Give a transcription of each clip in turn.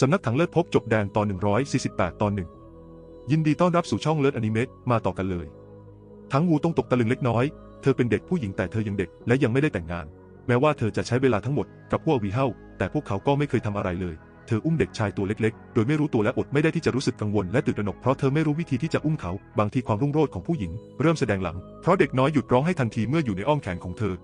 สำนักถังเลิศพบจบแดนตอน 148 ตอนหนึ่งยินดีต้อนรับสู่ช่องเลิศอนิเมะมาต่อกันเลย ทั้งวูต้องตกตะลึงเล็กน้อย เธอเป็นเด็กผู้หญิงแต่เธอยังเด็กและยังไม่ได้แต่งงาน แม้ว่าเธอจะใช้เวลาทั้งหมดกับพวกวีเฮาแต่พวกเขาก็ไม่เคยทำอะไรเลย เธออุ้มเด็กชายตัวเล็กๆ โดยไม่รู้ตัวและอดไม่ได้ที่จะรู้สึกกังวลและตื่นตระหนกเพราะเธอไม่รู้วิธีที่จะอุ้มเขา บางทีความรุ่งโรจน์ของผู้หญิง เริ่มแสดงหลัง เพราะเด็กน้อยหยุดร้องให้ทันทีเมื่ออยู่ในอ้อมแขนของเธอ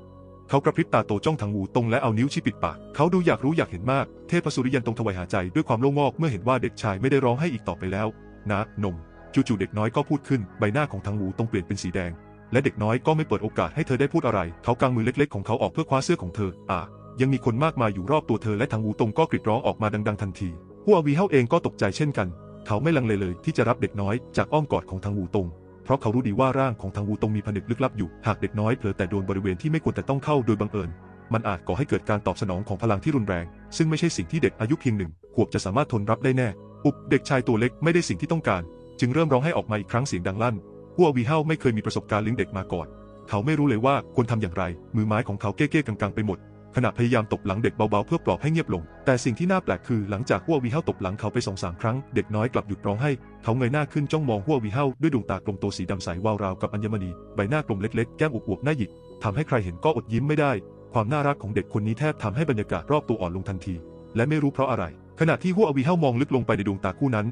เขากระพริบตาโตจ้องทางวูตรงและเอานิ้วชี้ปิดปาก เขาดูอยากรู้อยากเห็นมาก เทพสุริยันตรงถวายหาใจด้วยความโล่งอกเมื่อเห็นว่าเด็กชายไม่ได้ร้องให้อีกต่อไปแล้วนะนมจู่ๆเด็กน้อยก็พูดขึ้น ใบหน้าของทางวูตรงเปลี่ยนเป็นสีแดง และเด็กน้อยก็ไม่เปิดโอกาสให้เธอได้พูดอะไร เขากางมือเล็กๆของเขาออกเพื่อคว้าเสื้อของเธอ อ่า ยังมีคนมากมายอยู่รอบตัวเธอและทางวูตรงก็กรีดร้องออกมาดัง ๆ ทันทีหัววีเฮาเองก็ตกใจเช่นกัน เขาไม่ลังเลเลยที่จะรับเด็กน้อยจากอ้อมกอดของทางวูตรง เพราะเขารู้ดีว่าร่างของทางวูตงมีผนึกลึกลับอยู่ หากเด็กน้อยเผลอแต่โดนบริเวณที่ไม่ควรแต่ต้องเข้าโดยบังเอิญ มันอาจก่อให้เกิดการตอบสนองของพลังที่รุนแรง ซึ่งไม่ใช่สิ่งที่เด็กอายุเพียงหนึ่งขวบจะสามารถทนรับได้แน่ อุบเด็กชายตัวเล็กไม่ได้สิ่งที่ต้องการ จึงเริ่มร้องให้ออกมาอีกครั้งเสียงดังลั่นหัววีเฮาไม่เคยมีประสบการณ์เลี้ยงเด็กมาก่อน เขาไม่รู้เลยว่าควรทำอย่างไร มือไม้ของเขาเก้ๆกังๆไปหมด ขณะพยายามตบหลังเด็กเบาๆเพื่อปลอบให้เงียบลง แต่สิ่งที่น่าแปลกคือหลังจากหัววีเฮาตบหลังเขาไปสองสามครั้ง เด็กน้อยกลับหยุดร้องให้ เขาเงยหน้าขึ้นจ้องมองหัววีเฮาด้วยดวงตากลมโตสีดำใสวาวราวกับอัญมณี ใบหน้ากลมเล็กๆ แก้มอวบๆหน้าหยิกทำให้ใครเห็นก็อดยิ้มไม่ได้ ความน่ารักของเด็กคนนี้แทบทำให้บรรยากาศรอบตัวอ่อนลงทันที และไม่รู้เพราะอะไร ขณะที่หัววีเฮามองลึกลงไปในดวงตาคู่นั้น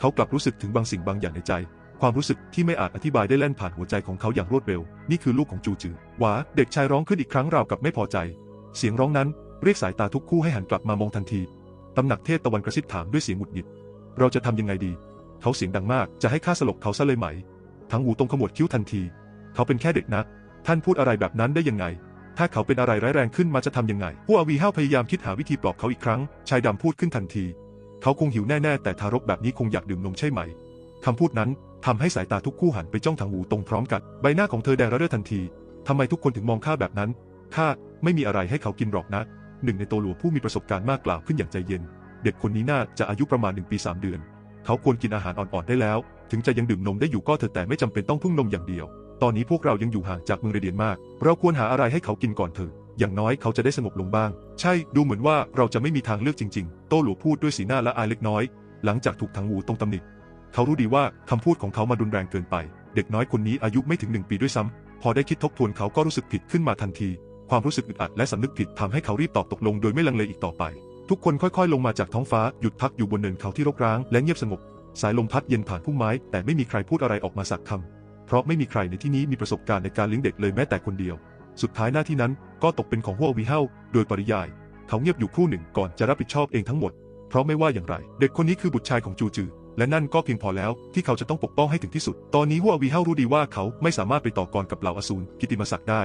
เขากลับรู้สึกถึงบางสิ่งบางอย่างในใจความรู้สึกที่ไม่อาจอธิบายได้แล่นผ่านหัวใจของเขาอย่างรวดเร็ว นี่คือลูกของจูจือหวาเด็กชายร้องขึ้นอีกครั้งราวกับไม่พอใจ เสียงร้องนั้นเรียกสายตาทุกคู่ให้หันกลับมามองทันที ตำหนักเทพตะวันกระซิบถามด้วยเสียงหงุดหงิด เราจะทำยังไงดี เขาเสียงดังมากจะให้ข้าสลบเขาซะเลยไหม ทั้งหูตรงขมวดคิ้วทันที เขาเป็นแค่เด็กนะท่านพูดอะไรแบบนั้นได้ยังไง ถ้าเขาเป็นอะไรร้ายแรงขึ้นมาจะทำยังไง ผู้อาวีห้าวพยายามคิดหาวิธีปลอบเขาอีกครั้ง ชายดำพูดขึ้นทันที เขาคงหิวแน่ๆแต่ทารกแบบนี้คงอยากดื่มนมใช่ไหมคำพูดนั้นทำให้สายตาทุกคู่หันไปจ้องทางหูตรงพร้อมกัน ใบหน้าของเธอแดงระเรื่อทันทีทำไมทุกคนถึงมองข้าแบบนั้น ข้า ไม่มีอะไรให้เขากินหรอกนะหนึ่งในโตหลัวผู้มีประสบการณ์มากกล่าวขึ้นอย่างใจเย็น เด็กคนนี้น่าจะอายุประมาณหนึ่งปีสามเดือน เขาควรกินอาหารอ่อนๆได้แล้ว ถึงจะยังดื่มนมได้อยู่ก็เถอะแต่ไม่จำเป็นต้องพึ่งนมอย่างเดียว ตอนนี้พวกเรายังอยู่ห่างจากเมืองเรเดียนมาก เราควรหาอะไรให้เขากินก่อนเถอะอย่างน้อยเขาจะได้สงบลงบ้าง ใช่ ดูเหมือนว่าเราจะไม่มีทางเลือกจริง ๆ โตหลัวพูดด้วยสีหน้าละอายเล็กน้อย หลังจากถูกทางวูตรงตำหนิ เขารู้ดีว่าคำพูดของเขามารุนแรงเกินไป เด็กน้อยคนนี้อายุไม่ถึงหนึ่งปีด้วยซ้ำ พอได้คิดทบทวนเขาก็รู้สึกผิดขึ้นมาทันที ความรู้สึกอึดอัดและสำนึกผิดทำให้เขารีบตอบตกลงโดยไม่ลังเลอีกต่อไป ทุกคนค่อยๆ ลงมาจากท้องฟ้าหยุดพักอยู่บนเนินเขาที่รกร้างและเงียบสงบ สายลมพัดเย็นผ่านพุ่มไม้ แต่ไม่มีใครพูดอะไรออกมาสักคำเพราะไม่มีใครในที่นี้มีประสบการณ์ในการเลี้ยงเด็กเลยแม้แต่คนเดียว สุดท้ายหน้าที่นั้นก็ตกเป็นของหัววีเฮาโดยปริยาย เขาเงียบอยู่ครู่หนึ่งก่อนจะรับผิดชอบเองทั้งหมด เพราะไม่ว่าอย่างไร เด็กคนนี้คือบุตรชายของจูจือและนั่นก็เพียงพอแล้วที่เขาจะต้องปกป้องให้ถึงที่สุด ตอนนี้หัววีเฮารู้ดีว่าเขาไม่สามารถไปต่อกรกับเหล่าอสูรกิติมศักดิ์ได้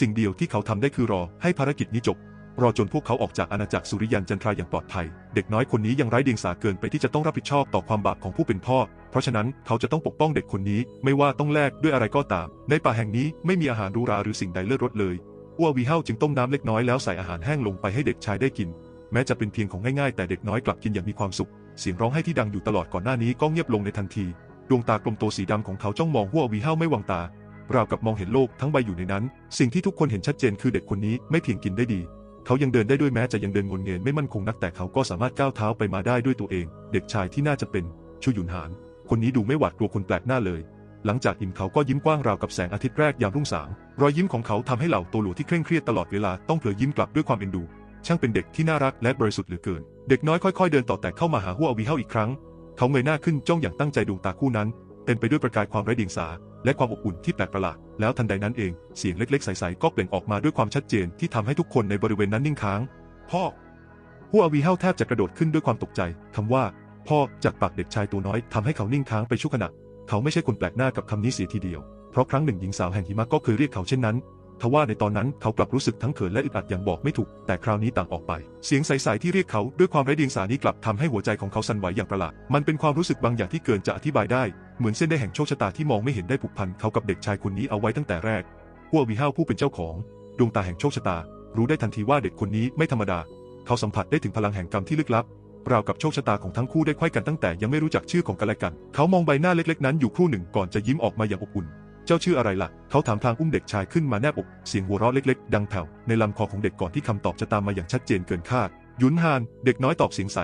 สิ่งเดียวที่เขาทำได้คือรอให้ภารกิจนี้จบ รอจนพวกเขาออกจากอาณาจักรสุริยันจันทราอย่างปลอดภัย เด็กน้อยคนนี้ยังไร้เดียงสาเกินไปที่จะต้องรับผิดชอบต่อความบาปของผู้เป็นพ่อ เพราะฉะนั้นเขาจะต้องปกป้องเด็กคนนี้ไม่ว่าต้องแลกด้วยอะไรก็ตาม ในป่าแห่งนี้ไม่มีอาหารรูราหรือสิ่งใดเลิศรสเลยอ้ววีเฮาจึงต้มน้ำเล็กน้อยแล้วใส่อาหารแห้งลงไปให้เด็กชายได้กิน แม้จะเป็นเพียงของง่ายๆแต่เด็กน้อยกลับกินอย่างมีความสุข เสียงร้องไห้ที่ดังอยู่ตลอดก่อนหน้านี้ก็เงียบลงในทันที ดวงตากลมโตสีดำของเขาจ้องมองหัววีเฮาไม่วางตา ราวกับมองเห็นโลกทั้งใบอยู่ในนั้น สิ่งที่ทุกคนเห็นชัดเจนคือเด็กคนนี้ไม่เพียงกินได้ดี เขายังเดินได้ด้วยแม้จะยังเดินงนเงินไม่มั่นคงนักแต่เขาก็สามารถก้าวเท้าไปมาได้ด้วยตัวเอง เด็กชายที่น่าจะเป็นชูยุนหาน คนนี้ดูไม่หวาดกลัวคนแปลกหน้าเลย หลังจากอิ่มเขาก็ยิ้มกว้างราวกับแสงอาทิตย์แรกยามรุ่งสาง รอยยิ้มของเขาทำให้เหล่าตัวหลูที่เคร่งเครียดตลอดเวลาต้องเผลอยิ้มกลับด้วยความเอ็นดู ช่างเป็นเด็กที่น่ารักและบริสุทธิ์เหลือเกิน เด็กน้อยค่อย ๆ เดินต่อแต่เข้ามาหาหัววีเฮาอีกครั้ง เขาเงยหน้าขึ้นจ้องอย่างตั้งใจดวงตาคู่นั้นเต็มไปด้วยประกายความไร้เดียงสา และความอบอุ่นที่แปลกประหลาด แล้วทันใดนั้นเอง เสียงเล็กๆ ใสๆ ก็เปล่งออกมาด้วยความชัดเจนที่ทำให้ทุกคนในบริเวณนั้นนิ่งค้าง พ่อหัววีเฮาแทบจะกระโดดขึ้นด้วยความตกใจคำว่า พ่อจากปากเด็กชายตัวน้อยทำให้เขานิ่งค้างไปชั่วขณะ เขาไม่ใช่คนแปลกหน้ากับคำนี้เสียทีเดียว เพราะครั้งหนึ่งหญิงสาวแห่งหิมะก็เคยเรียกเขาเช่นนั้น ทว่าในตอนนั้นเขากลับรู้สึกทั้งเขินและอึดอัดอย่างบอกไม่ถูก แต่คราวนี้ต่างออกไป เสียงใสๆที่เรียกเขาด้วยความไร้เดียงสานี้กลับทำให้หัวใจของเขาสั่นไหวอย่างประหลาด มันเป็นความรู้สึกบางอย่างที่เกินจะอธิบายได้ เหมือนเส้นได้แห่งโชคชะตาที่มองไม่เห็นได้ผูกพันเขากับเด็กชายคนนี้เอาไว้ตั้งแต่แรกหัววีเฮาผู้เป็นเจ้าของ ดวงตาแห่งโชคชะตา รู้ได้ทันทีว่าเด็กคนนี้ไม่ธรรมดา เขาสัมผัสได้ถึงพลังแห่งกรรมที่ลึกลับราวกับโชคชะตาของทั้งคู่ได้ไขว้กันตั้งแต่ยังไม่รู้จักชื่อของกันและกัน เขามองใบหน้าเล็กๆนั้นอยู่ครู่หนึ่งก่อนจะยิ้มออกมาอย่างอบอุ่น เจ้าชื่ออะไรล่ะ เขาถามทางอุ้มเด็กชายขึ้นมาแนบอก เสียงหัวเราะเล็กๆ ดังแผ่วในลำคอของเด็กก่อนที่คำตอบจะตามมาอย่างชัดเจนเกินคาด ยุนฮาน เด็กน้อยตอบเสียงใส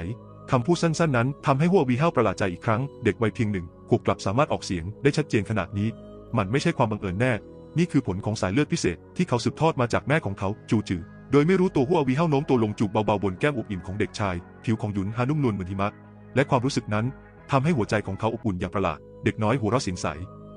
คำพูดสั้นๆนั้นทำให้หัววีเฮาประหลาดใจอีกครั้ง เด็กวัยเพียงหนึ่งขวบกลับสามารถออกเสียงได้ชัดเจนขนาดนี้ มันไม่ใช่ความบังเอิญแน่ นี่คือผลของสายเลือดพิเศษที่เขาสืบทอดมาจากแม่ของเขาจูจือ โดยไม่รู้ตัวหัววีเฮาโน้มตัวลงจูบเบาๆบนแก้มอบอิ่มของเด็กชาย ผิวของยุนฮานุ่มนวลเหมือนหิมะ และความรู้สึกนั้นทำให้หัวใจของเขาอบอุ่นอย่างประหลาด เด็กน้อยหัวเราะเสียงใส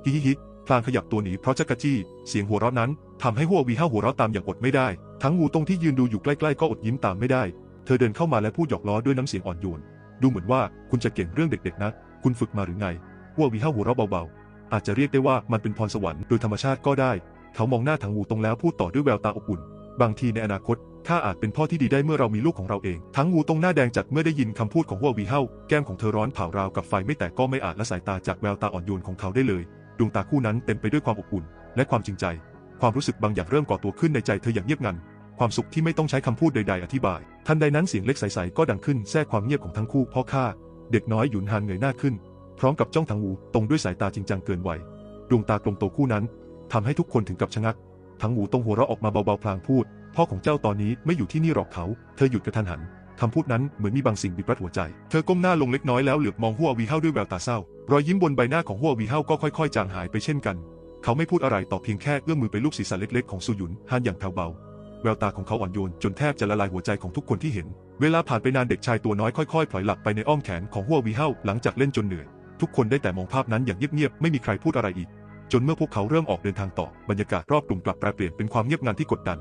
ฮิฮิฮิ พลางขยับตัวหนีเพราะจักรจี้ เสียงหัวเราะนั้นทำให้หัววีเฮาหัวเราะตามอย่างอดไม่ได้ ทั้งงูตรงที่ยืนดูอยู่ใกล้ๆก็อดยิ้มตามไม่ได้ เธอเดินเข้ามาและพูดหยอกล้อด้วยน้ำเสียงอ่อนโยน ดูเหมือนว่าคุณจะเก่งเรื่องเด็กๆนะ คุณฝึกมาหรือไงหัววีเฮาหัวเราะเบาๆ อาจจะเรียกได้ว่ามันเป็นพรสวรรค์โดยธรรมชาติก็ได้ เขามองหน้าถังงูตรงแล้วพูดต่อด้วยแววตาอบอุ่น บางทีในอนาคตข้าอาจเป็นพ่อที่ดีได้เมื่อเรามีลูกของเราเอง ทั้งงูตรงหน้าแดงจัดเมื่อได้ยินคำพูดของหัววีเฮาแก้มของเธอร้อนเผาราวกับไฟไม่แต่ก็ไม่อาจละสายตาจากแววตาอ่อนโยนของเขาได้เลย ดวงตาคู่นั้นเต็มไปด้วยความอบอุ่น และความจริงใจ ความรู้สึกบางอย่างเริ่มก่อตัวขึ้นในใจเธออย่างเงียบงัน ความสุขที่ไม่ต้องใช้คำพูดใด ๆ อธิบาย ทันใดนั้นเสียงเล็กใสๆก็ดังขึ้นแทรกความเงียบของทั้งคู่พ่อข้าเด็กน้อยหยุนฮานเงยหน้าขึ้น พร้อมกับจ้องทางวูตรงด้วยสายตาจริงจังเกินวัยดวงตากลมโตคู่นั้นทำให้ทุกคนถึงกับชะงัก ทั้งหูตรงหัวเราะออกมาเบาๆพลางพูด พ่อของเจ้าตอนนี้ไม่อยู่ที่นี่หรอกเขา เธอหยุดกระทันหัน คำพูดนั้นเหมือนมีบางสิ่งบีบรัดหัวใจ เธอก้มหน้าลงเล็กน้อยแล้วเหลือบมองหัววีเฮาด้วยแววตาเศร้า รอยยิ้มบนใบหน้าของหัววีเฮาก็ค่อยๆ จางหายไปเช่นกัน เขาไม่พูดอะไรต่อเพียงแค่เอื้อมมือไปลูบศีรษะเล็กๆของซูหยุนฮันอย่างแผ่วเบา แววตาของเขาอ่อนโยนจนแทบจะละลายหัวใจของทุกคนที่เห็น เวลาผ่านไปนานเด็กชายตัวน้อยค่อยๆพลอยหลับไปในอ้อมแขนของหัววีเฮาหลังจากเล่นจนเหนื่อย ทุกคนได้แต่มองภาพนั้นอย่างเงียบๆไม่มีใครพูดอะไรอีก จนเมื่อพวกเขาเริ่มออกเดินทางต่อบรรยากาศรอบกลุ่มกลับแปรเปลี่ยนเป็นความเงียบงันที่กดดัน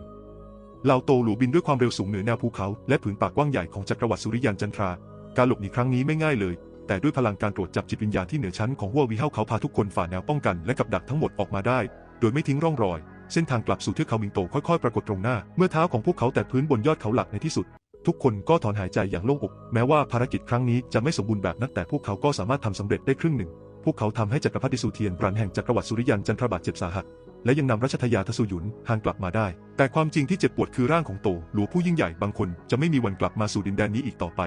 ล่าโตหลูบินด้วยความเร็วสูงเหนือแนวภูเขา และผืนป่ากว้างใหญ่ของจักรวรรดิสุริยันจันทรา การหลบหนีครั้งนี้ไม่ง่ายเลย แต่ด้วยพลังการตรวจจับจิตวิญญาณที่เหนือชั้นของหัววีเฮาเขาพาทุกคนฝ่าแนวป้องกันและกับดักทั้งหมดออกมาได้ โดยไม่ทิ้งร่องรอย เส้นทางกลับสู่เทือกเขามิงโตค่อยๆ ปรากฏตรงหน้า เมื่อเท้าของพวกเขาแตะพื้นบนยอดเขาหลักในที่สุด ทุกคนก็ถอนหายใจอย่างโล่งอก แม้ว่าภารกิจครั้งนี้จะไม่สมบูรณ์แบบนักแต่พวกเขาก็สามารถทำสำเร็จได้ครึ่งหนึ่ง พวกเขาทำให้จักรพรรดิสุเทียนรันแห่งจักรวรรดิสุริยันจันทรบาดเจ็บสาหัส และยังนำรัชทายาทสุยุนห่างกลับมาได้ แต่ความจริงที่เจ็บปวดคือร่างของโตหลวงผู้ยิ่งใหญ่บางคนจะไม่มีวันกลับมาสู่ดินแดนนี้อีกต่อไป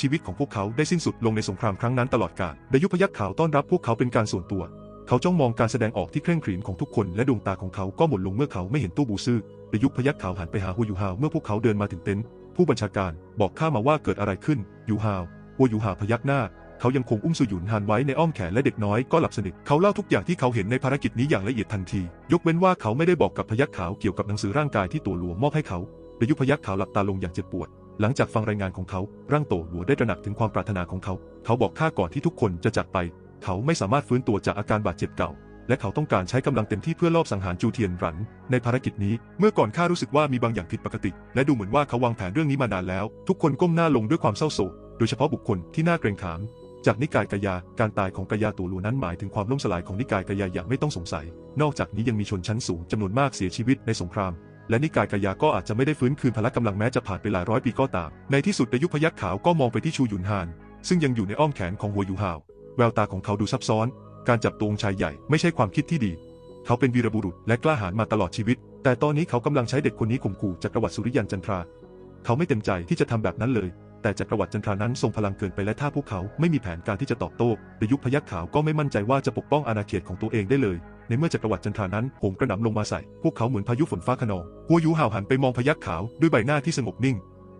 ชีวิตของพวกเขาได้สิ้นสุดลงในสงครามครั้งนั้นตลอดกาลดายุพยัคฆ์ขาวต้อนรับพวกเขาเป็นการส่วนตัว เขาจ้องมองการแสดงออกที่เคร่งขรึมของทุกคนและดวงตาของเขาก็หมดลงเมื่อเขาไม่เห็นตู้บูซื่อดายุพยัคฆ์ขาวหันไปหาฮูยูฮาวเมื่อพวกเขาเดินมาถึงเต็นท์ผู้บัญชาการบอกข้ามาว่าเกิดอะไรขึ้นยูฮาวฮูยูฮาวพยักหน้า เขายังคงอุ้มสุยุนฮานไว้ในอ้อมแขนและเด็กน้อยก็หลับสนิท เขาเล่าทุกอย่างที่เขาเห็นในภารกิจนี้อย่างละเอียดทันที ยกเว้นว่าเขาไม่ได้บอกกับพยักขาวเกี่ยวกับหนังสือร่างกายที่ตัวหลวงมอบให้เขาดายุพยักขาวหลับตาลงอย่างเจ็บปวด หลังจากฟังรายงานของเขา ร่างโตหลัวได้ตระหนักถึงความปรารถนาของเขา เขาบอกข้าก่อนที่ทุกคนจะจากไป เขาไม่สามารถฟื้นตัวจากอาการบาดเจ็บเก่าและเขาต้องการใช้กำลังเต็มที่เพื่อลอบสังหารจูเทียนรัน ในภารกิจนี้ เมื่อก่อนข้ารู้สึกว่ามีบางอย่างผิดปกติ และดูเหมือนว่าเขาวางแผนเรื่องนี้มานานแล้ว ทุกคนก้มหน้าลงด้วยความเศร้าโศก โดยเฉพาะบุคคลที่น่าเกรงขาม จากนิกายกายา การตายของกายาตูลูนั้นหมายถึงความล่มสลายของนิกายกายาอย่างไม่ต้องสงสัย นอกจากนี้ยังมีชนชั้นสูงจำนวนมากเสียชีวิตในสงคราม และนิกายกายาก็อาจจะไม่ได้ฟื้นคืนพละกำลังแม้จะผ่านไปหลายร้อยปีก็ตาม ในที่สุดดยุพยัคฆ์ขาวก็มองไปที่ชูหยุนฮาน ซึ่งยังอยู่ในอ้อมแขนของหัวยูฮาว แววตาของเขาดูซับซ้อน การจับตัวองชายใหญ่ไม่ใช่ความคิดที่ดี เขาเป็นวีรบุรุษและกล้าหาญมาตลอดชีวิต แต่ตอนนี้เขากำลังใช้เด็กคนนี้ข่มขู่จักรวรรดิสุริยันจันทรา เขาไม่เต็มใจที่จะทำแบบนั้นเลย แต่จักรวรรดิจันทรานั้นทรงพลังเกินไปและถ้าพวกเขาไม่มีแผนการที่จะตอบโต้ดยุพยัคฆ์ขาวก็ไม่มั่นใจว่าจะปกป้องอาณาเขตของตัวเองได้เลย ในเมื่อจักรวรรดิจันทรานั้นโหมกระหน่ำลงมาใส่ พวกเขาเหมือนพายุฝนฟ้าขนองหัวยูห่าวหันไปมองพยัคฆ์ขาวด้วยใบหน้าที่สงบนิ่ง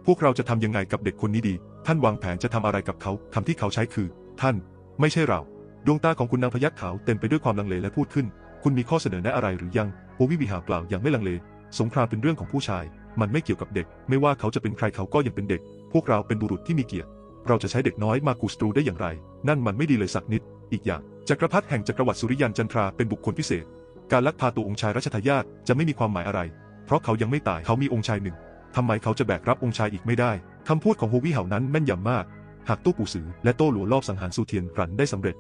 พวกเราจะทำยังไงกับเด็กคนนี้ดี ท่านวางแผนจะทำอะไรกับเขาคำที่เขาใช้คือ ท่าน ไม่ใช่เรา ดวงตาของคุณนางพยัคฆ์ขาวเต็มไปด้วยความลังเลและพูดขึ้น คุณมีข้อเสนอแนะอะไรหรือยังโฮวิวิหากล่าวอย่างไม่ลังเล สงครามเป็นเรื่องของผู้ชาย มันไม่เกี่ยวกับเด็ก ไม่ว่าเขาจะเป็นใครเขาก็ยังเป็นเด็ก พวกเราเป็นบุรุษที่มีเกียรติ เราจะใช้เด็กน้อยมากูสตรูได้อย่างไร นั่นมันไม่ดีเลยสักนิด อีกอย่างจักรพรรดิแห่งจักรวรรดิสุริยันจันทราเป็นบุคคลพิเศษ การลักพาตัวองค์ชายรัชทายาทจะไม่มีความหมายอะไร เพราะเขายังไม่ตายเขามีองค์ชายหนึ่งทำไมเขาจะแบกรับองค์ชายอีกไม่ได้คำพูดของโฮวิเหานั้นแม่นยำมาก หากตู้ปู่สือและโต้หลัวรอบสังหารซูเทียนรันได้สำเร็จ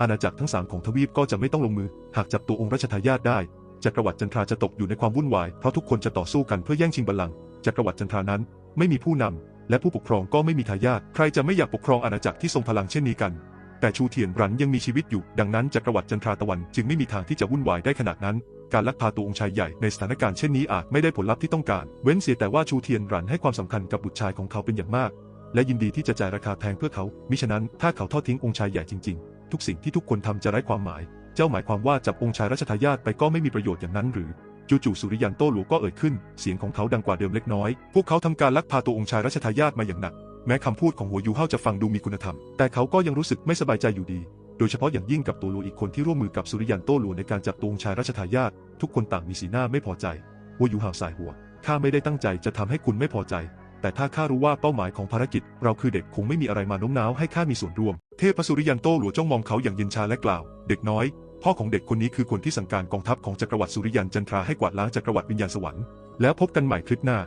อาณาจักรทั้งสามของทวีปก็จะไม่ต้องลงมือ หากจับตัวองค์รัชทายาทได้จักรวรรดิจันทราจะตกอยู่ในความวุ่นวายเพราะทุกคนจะต่อสู้กันเพื่อแย่งชิงบัลลังก์จักรวรรดิจันทรานั้นไม่มีผู้นำ และผู้ปกครองก็ไม่มีทายาทใครจะไม่อยากปกครองอาณาจักรที่ทรงพลังเช่นนี้กัน แต่ชูเทียนรันยังมีชีวิตอยู่ ดังนั้นจักรวรรดิจันทราตะวันจึงไม่มีทางที่จะวุ่นวายได้ขนาดนั้น การลักพาตัวองค์ชายใหญ่ในสถานการณ์เช่นนี้อาจไม่ได้ผลลัพธ์ที่ต้องการ เว้นเสียแต่ว่าชูเทียนรันให้ความสำคัญกับบุตรชายของเขาเป็นอย่างมาก และยินดีที่จะจ่ายราคาแพงเพื่อเขา มิฉะนั้นถ้าเขาทอดทิ้งองค์ชายใหญ่จริงๆ ทุกสิ่งที่ทุกคนทำจะไร้ความหมาย เจ้าหมายความว่าจับองค์ชายรัชทายาทไปก็ไม่มีประโยชน์อย่างนั้นหรือ จู่ๆสุริยันโต้หลวก็เอ่ยขึ้น เสียงของเขาดังกว่าเดิมเล็กน้อย พวกเขาทำการลักพาตัวองค์ชายรัชทายาทมาอย่างหนัก แม้คำพูดของหัวยูเฮาจะฟังดูมีคุณธรรม แต่เขาก็ยังรู้สึกไม่สบายใจอยู่ดี โดยเฉพาะอย่างยิ่งกับตัวหลัวอีกคนที่ร่วมมือกับสุริยันโต้หลัวในการจับตัวองค์ชายราชทายาท ทุกคนต่างมีสีหน้าไม่พอใจ หัวยูเฮาสายหัว ข้าไม่ได้ตั้งใจจะทำให้คุณไม่พอใจ แต่ถ้าข้ารู้ว่าเป้าหมายของภารกิจ เราคือเด็กคงไม่มีอะไรมาโน้มน้าวให้ข้ามีส่วนร่วม เทพสุริยันโต้หลัวจ้องมองเขาอย่างเย็นชาและกล่าว เด็กน้อย พ่อของเด็กคนนี้คือคนที่สั่งการกองทัพของจักรวรรดิสุริยันจันทราให้กวาดล้างจักรวรรดิวิญญาณสวรรค์แล้วพบกันใหม่คลิปหน้า